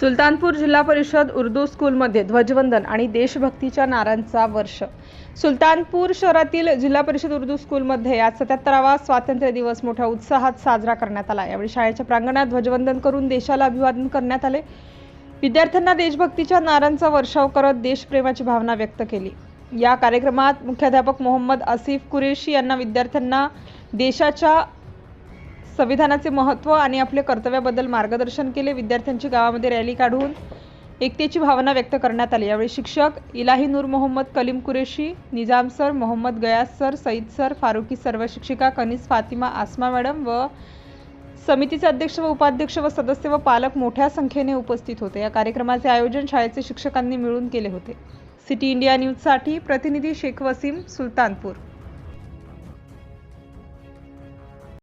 सुलतानपूर जिल्हा परिषद उर्दू स्कूलमध्ये ध्वजवंदन आणि देशभक्तीच्या नारांचा वर्ष. सुलतानपूर शहरातील जिल्हा परिषद उर्दू स्कूलमध्ये आज सत्याहत्तरावा स्वातंत्र्य दिवस मोठ्या उत्साहात साजरा करण्यात आला. यावेळी शाळेच्या प्रांगणात ध्वजवंदन करून देशाला अभिवादन करण्यात आले. विद्यार्थ्यांना देशभक्तीच्या नारांचा वर्षाव करत देशप्रेमाची भावना व्यक्त केली. या कार्यक्रमात मुख्याध्यापक मोहम्मद आसिफ कुरेशी यांना विद्यार्थ्यांना देशाच्या संविधानाचे महत्त्व आणि आपल्या कर्तव्याबद्दल मार्गदर्शन केले विद्यार्थ्यांची गावामध्ये रॅली काढून एकतेची भावना व्यक्त करण्यात आली. यावेळी शिक्षक Ilahi Noor Mohammed Kaleem Qureshi Nizam sir Mohammed Gayas sir Saeed sir Farooqui सर्व शिक्षिका कनिस फातिमा आसमा मॅडम व समितीचे अध्यक्ष व उपाध्यक्ष व सदस्य व पालक मोठ्या संख्येने उपस्थित होते. या कार्यक्रमाचे आयोजन शाळेचे शिक्षकांनी मिळून केले होते. सिटी इंडिया न्यूजसाठी प्रतिनिधी शेख वसीम सुलतानपूर.